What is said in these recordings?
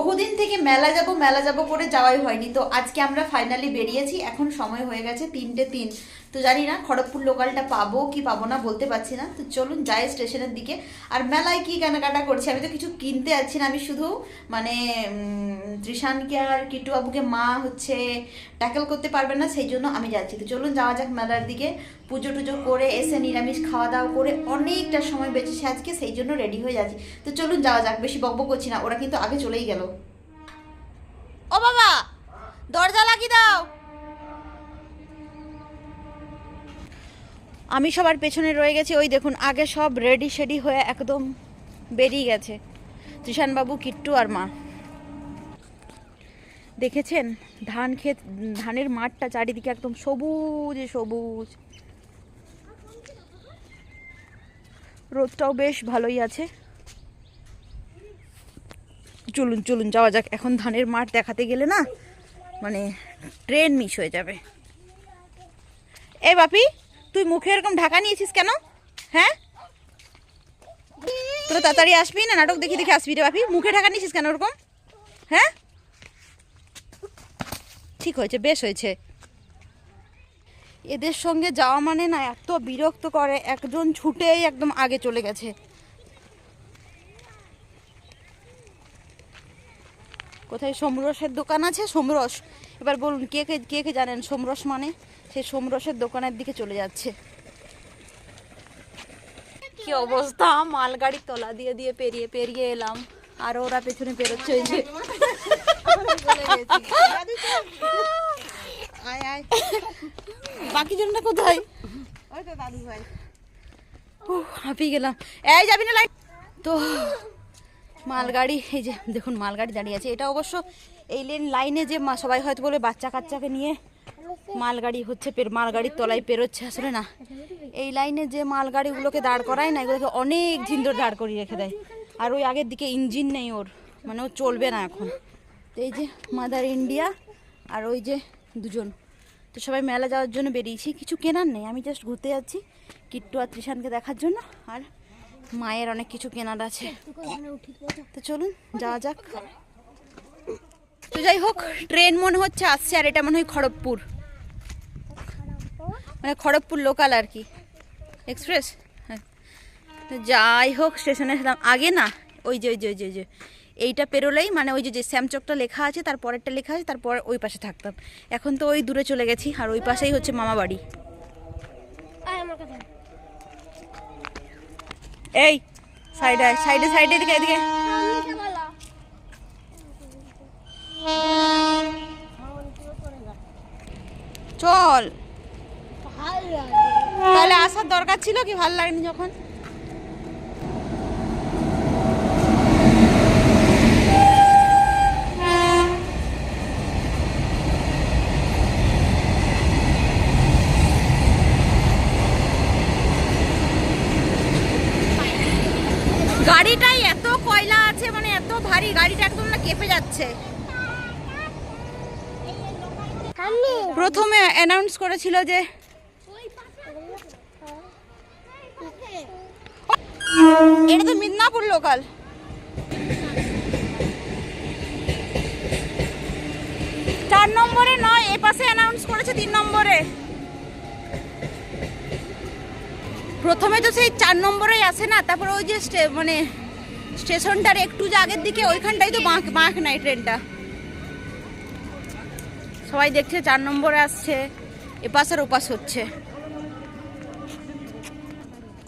বহুদিন থেকে মেলা যাব মেলা যাব করে যাওয়াই হয়নি। তো আজকে আমরা ফাইনালি বেরিয়েছি, এখন সময় হয়ে গেছে তিনটে তিন। তো জানি না, খড়গপুর লোকালটা পাবো কি পাবো না বলতে পারছি না। তো চলুন যাই স্টেশনের দিকে। আর মেলায় কি কেনাকাটা করছি? আমি তো কিছু কিনতে যাচ্ছি না, আমি শুধু মানে ত্রিশানকে আর কিট্টু বাবুকে মা হচ্ছে ট্যাকেল করতে পারবে না, সেই জন্য আমি যাচ্ছি। তো চলুন যাওয়া যাক মেলার দিকে। পুজো টুজো করে এসে নিরামিষ খাওয়া দাওয়া করে অনেকটা সময় বেঁচেছে আজকে, সেই জন্য রেডি হয়ে যাচ্ছি। তো চলুন যাওয়া যাক, বেশি বকবক করছি না, ওরা কিন্তু আগে চলেই গেল। লাগিয়ে দাও। আমি সবার পেছনে রয়ে গেছি। ওই দেখুন, আগে সব রেডি শেডি হয়ে একদম বেরিয়ে গেছে। বাবু কিট্টু আর মা। দেখেছেন? ধান ক্ষেত, ধানের মাঠটা চারিদিকে একদম সবুজ সবুজ। রোদটাও বেশ ভালোই আছে। চলুন চলুন, যাওয়া যাক। এখন ধানের মাঠ দেখাতে গেলে না মানে ট্রেন মিস হয়ে যাবে। এ বাপি, তুই মুখে এরকম ঢাকা নিয়েছিস কেন? হ্যাঁ? তোরা তাড়াতাড়ি আসবি না নাটক দেখি দেখে আসবি রে বাপি? মুখে ঢাকা নিয়েছিস কেন ওরকম? হ্যাঁ? ঠিক হয়েছে, বেশ হয়েছে। এদের সঙ্গে যাওয়া মানে না, এত বিরক্ত করে, একজন ছুটেই একদম আগে চলে গেছে। কোথায় সোমরসের দোকান আছে? সোমরস। এবার বলুন কে কে কে কে জানেন সোমরস মানে? সেই সোমরসের দোকানের দিকে চলে যাচ্ছে। কি অবস্থা? মালগাড়ির তলা দিয়ে দিয়ে পেরিয়ে পেরিয়ে এলাম। আর ওরা পেছনে পেরোচ্ছে ওই যে। আয় আয়। বাকি জনটা কোথায়? ওই তো দাদু ভাই উহ, হাঁপিয়ে গেলাম। এই যাবি না লাইট তো মালগাড়ি, এই যে দেখুন মালগাড়ি দাঁড়িয়ে আছে। এটা অবশ্য এই লেন লাইনে যে মা- সবাই হয়তো বলে বাচ্চা কাচ্চাকে নিয়ে মালগাড়ি হচ্ছে মালগাড়ির তলায় পেরোচ্ছে, আসলে না। এই লাইনে যে মালগাড়িগুলোকে দাঁড় করায় না, এগুলোকে অনেক দিন ধরে দাঁড় করিয়ে রেখে দেয়। আর ওই আগের দিকে ইঞ্জিন নেই ওর মানে ও চলবে না এখন। তো এই যে মাদার ইন্ডিয়া আর ওই যে দুজন। তো সবাই মেলা যাওয়ার জন্য বেরিয়েছি। কিছু কেনার নেই, আমি জাস্ট ঘুরতে যাচ্ছি কিট্টু আর ত্রিশানকে দেখার জন্য। আর মায়ের অনেক কিছু কেনার আছে। তো চলুন, যাওয়া যাক। তো যাই হোক, ট্রেন মনে হচ্ছে আসছে, আর এটা মনে হয় খড়গপুর। মানে খড়গপুর লোকাল আর কি। এক্সপ্রেস হ্যাঁ। তো যাই হোক, স্টেশনে আগে না, ওই যে ওই যে ওই যে ওই যে, এইটা পেরোলেই মানে ওই যে শ্যামচকটা লেখা আছে, তার পরেরটা লেখা আছে, তারপর ওই পাশে থাকতাম। এখন তো ওই দূরে চলে গেছি, আর ওই পাশেই হচ্ছে মামা বাড়ি এই, সাইডে সাইডে সাইডে দিকে এদিকে। চল। তাহলে আসার দরকার ছিল কি? ভালো লাগেনি যখন গাড়িটাই এত কয়লা আছে মানে এত ভারী গাড়িটা একদম না কেঁপে যাচ্ছে প্রথমে অ্যানাউন্স করেছিল যে এটা তো মিদনাপুর লোকাল চার নম্বরে নয়, এ পাশে অ্যানাউন্স করেছে তিন নম্বরে। প্রথমে তো সেই চার নম্বরেই আসে না, তারপরে ওই যে মানে স্টেশনটার একটু যে আগের দিকে ওইখানটাই তো বাঁক বাঁক নাই ট্রেনটা সবাই দেখছে, চার নম্বরে আসছে, এপাশ আর ওপাশ হচ্ছে।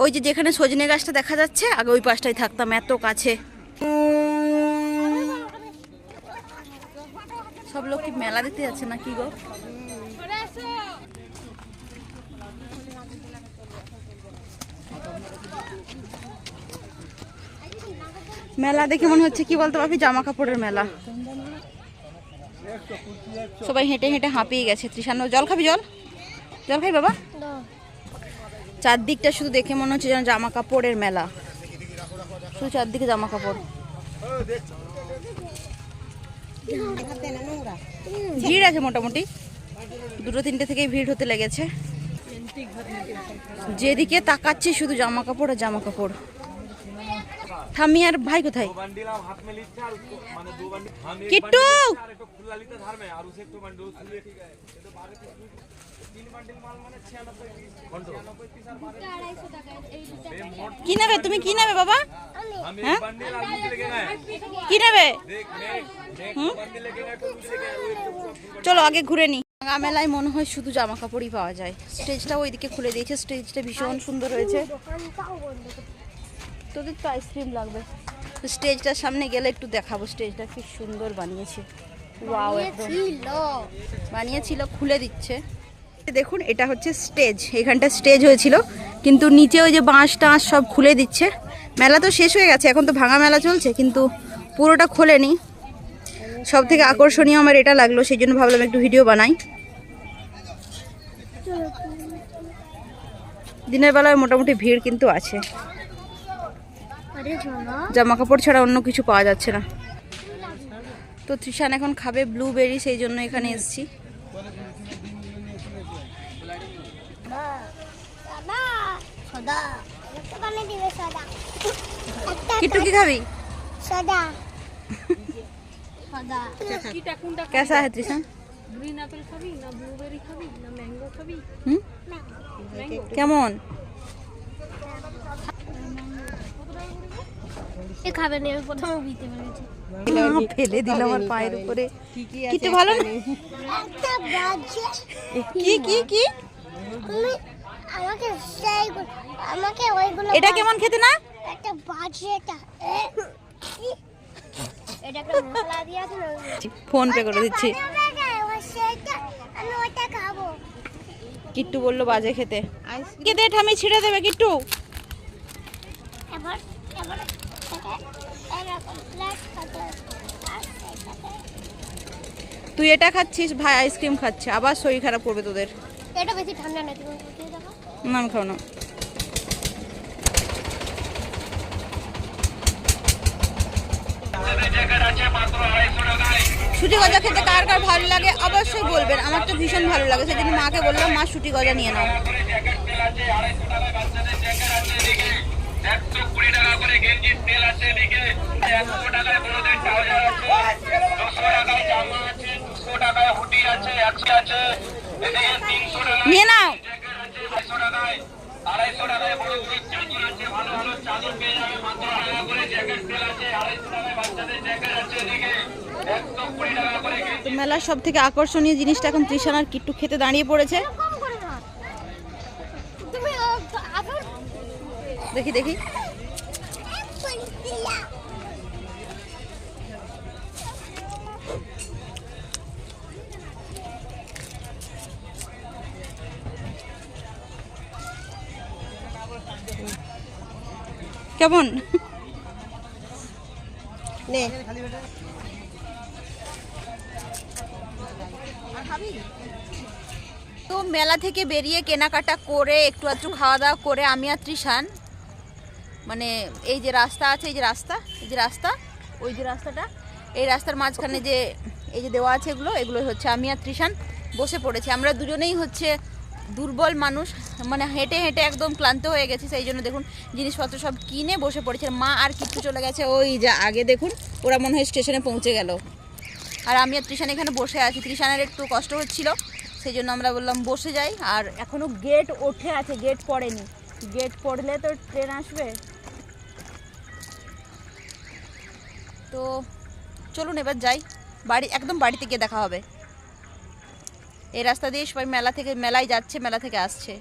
ওই যে যেখানে সজনে গাছটা দেখা যাচ্ছে, আগে ওই পাশটাই থাকতাম, এত কাছে। সব লোক কি মেলা দেখতে যাচ্ছে না কি গো? মেলা দেখে মনে হচ্ছে, কি বলতো বাপি জামা কাপড়ের মেলা। সবাই হেঁটে হেঁটে হাঁপিয়ে গেছে। তৃষান্ন জল খাবি জল? জল খাই বাবা? চারদিকটা শুধু দেখে মনে হচ্ছে যেন জামা কাপড়ের মেলা। শুধু চারদিকে জামা কাপড় ভিড় আছে মোটামুটি। দুটো তিনটে থেকেই ভিড় হতে লেগেছে। যেদিকে তাকাচ্ছি শুধু জামা কাপড় আর জামা কাপড় থামি আর ভাই কোথায়? কিট্টু! কি নেবে? তুমি কি নেবে বাবা? হ্যাঁ? কি নেবে? চলো, আগে ঘুরে নি। মেলায় মনে হয় শুধু জামা কাপড়ই পাওয়া যায়। স্টেজটা ওইদিকে খুলে দিয়েছে। স্টেজটা ভীষণ সুন্দর হয়েছে। তোদের তো আইসক্রিম লাগবে। তো স্টেজটার সামনে গেলে একটু দেখাবো স্টেজটা কি সুন্দর বানিয়েছে। ওয়াও বানিয়েছিল। খুলে দিচ্ছে। দেখুন এটা হচ্ছে স্টেজ এখানটা স্টেজ হয়েছিল। কিন্তু নিচে ওই যে বাঁশ টাঁশ সব খুলে দিচ্ছে। মেলা তো শেষ হয়ে গেছে এখন তো ভাঙা মেলা চলছে কিন্তু পুরোটা খোলেনি। সব থেকে আকর্ষণীয় আমার এটা লাগল সেই জন্য ভাবলাম একটু ভিডিও বানাই। দিনের বেলায় মোটামুটি ভিড় কিন্তু আছে। জামা কাপড় ছাড়া অন্য কিছু পাওয়া যাচ্ছে না। তো তৃষান এখন খাবে ব্লুবেরি সেই জন্য এখানে এসেছি। কিট্টু কি খাবি? সদা সদা है তৃষান? গ্রিন অ্যাপেল খাবি না ব্লুবেরি খাবি না ম্যাঙ্গো খাবি? হুম? কেমন? এ খাবে না আমি প্রথমে বুঝতে পেরেছি। ফেলে দিল আমার পায়ের উপরে। ভালো না? কি কি কি? আমাকে আমাকে ওইগুলো এটা কেমন খেতে না? একটা বাজে এটা এ, কি? এটা একটা মশলা দিয়ে আছে না ফোন পে করে দিচ্ছি। কিট্টু বলল বাজে খেতে। কে দে ঠামি ছিঁড়ে দেবে কিট্টু। এবার এবার এরকম প্লেট খাতে আর সেইটাতে তুই এটা খাচ্ছিস? ভাই আইসক্রিম খাচ্ছে। আবার শরীর খারাপ করবে তোদের। এটা বেশি ঠান্ডা না না আমি খাও না। সুটি গজা খেতে কার কার ভালো লাগে? অবশ্যই বলবেন। আমার তো ভীষণ ভালো লাগে। সেই জন্য মাকে বললাম মা সুটি গজা নিয়ে নাও একশো কুড়ি টাকা করে গেঞ্জির তেল আছে এদিকে একশো টাকায় বড়দের ট্রাউজার আছে দুশো টাকায় জামা আছে দুশো টাকায় হুডি আছে একশো আছে এদিকে তিনশো টাকায় নিয়ে নাও। আড়াইশো টাকায় আড়াইশো টাকায় বড় বড় চাদর আছে ভালো ভালো চাদর পেয়ে যাবে মাত্র টাকা করে জ্যাকেট তেল আছে আড়াইশো টাকায় বাচ্চাদের জ্যাকেট আছে এদিকে একশো কুড়ি টাকা করে তো মেলার সব থেকে আকর্ষণীয় জিনিসটা এখন আর কিট্টু খেতে দাঁড়িয়ে পড়েছে। দেখি দেখি। কেমন? নে। তো মেলা থেকে বেরিয়ে কেনাকাটা করে একটু আধটু খাওয়া দাওয়া করে আমি আর তৃষান মানে এই যে রাস্তা আছে এই যে রাস্তা এই যে রাস্তা ওই যে রাস্তাটা এই রাস্তার মাঝখানে যে এই যে দেওয়া আছে এগুলো এগুলো হচ্ছে আমি আর তৃষান বসে পড়েছি। আমরা দুজনেই হচ্ছে দুর্বল মানুষ মানে হেঁটে হেঁটে একদম ক্লান্ত হয়ে গেছি, সেই জন্য দেখুন জিনিসপত্র সব কিনে বসে পড়েছে। মা আর কিচ্ছু চলে গেছে, ওই যা আগে দেখুন, ওরা মনে হয় স্টেশনে পৌঁছে গেল। আর আমি আর তৃষান এখানে বসে আছি, তৃষানের একটু কষ্ট হচ্ছিল, সেই জন্য আমরা বললাম বসে যাই। আর এখনও গেট ওঠে আছে গেট পড়েনি। গেট পড়লে তো ট্রেন আসবে। তো চলুন এবার যাই, বাড়ি, একদম বাড়িতে গিয়ে দেখা হবে। এই রাস্তা দিয়ে সবাই মেলা থেকে, মেলায় যাচ্ছে, মেলা থেকে আসছে।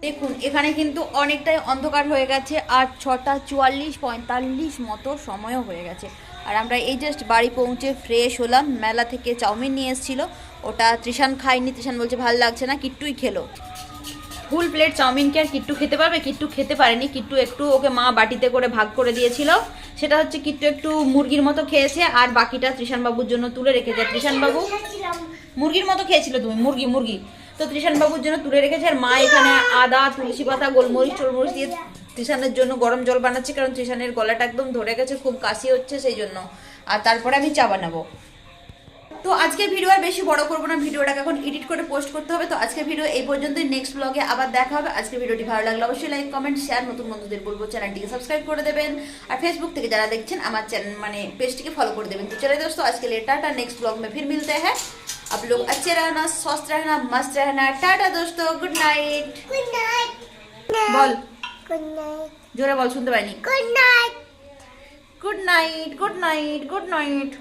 দেখুন, এখানে কিন্তু অনেকটাই অন্ধকার হয়ে গেছে আর ছটা চুয়াল্লিশ, পঁয়তাল্লিশ মতো সময়ও হয়ে গেছে। আর আমরা এই জাস্ট বাড়ি পৌঁছে ফ্রেশ হলাম। মেলা থেকে চাউমিন নিয়ে এসেছিল। ওটা তৃষান খায়নি। তৃষান বলছে, ভালো লাগছে না, কিট্টুই খেলো। ফুল প্লেট চাউমিন কি আর কিট্টু খেতে পারবে? কিট্টু খেতে পারেনি। কিট্টু একটু ওকে মা বাটিতে করে ভাগ করে দিয়েছিল। সেটা হচ্ছে, কিট্টু একটু মুরগির মতো খেয়েছে। আর বাকিটা তৃষান বাবুর জন্য তুলে রেখেছে। তৃষান বাবু মুরগির মতো খেয়েছিল তুমি, মুরগি মুরগি। তো বাবুর জন্য তুলে রেখেছে, আর মা এখানে আদা, তুলসী পাতা, গোলমরিচ, টোলমরিচ দিয়ে ত্রিশানের জন্য গরম জল বানাচ্ছে, কারণ ত্রিশানের গলাটা একদম ধরে গেছে, খুব কাশি হচ্ছে সেই জন্য। আর তারপরে আমি চা বানাবো। তো আজকের ভিডিও আর বেশি বড় করবো না ভিডিওটাকে এখন এডিট করে পোস্ট করতে হবে তো আজকের ভিডিও এই পর্যন্তই নেক্সট ব্লগে আবার দেখা হবে আজকের ভিডিওটি ভালো লাগলে অবশ্যই লাইক কমেন্ট শেয়ার নতুন বন্ধুদের বলবো চ্যানেলটিকে সাবস্ক্রাইব করে দেবেন আর ফেসবুক থেকে যারা দেখছেন আমার চ্যানেল মানে পেজটিকে ফলো করে देवें तो चले दोस्तों आज के लिए टाटा नेक्स्ट ब्लॉग में फिर मिलते हैं आप लोग अच्छे रहना स्वस्थ रहना मस्त रहना टाटा दोस्तों गुड नाइट গুড নাইট বল গুড নাইট জোরে বল শুনতে পাইনি good night good night good night good night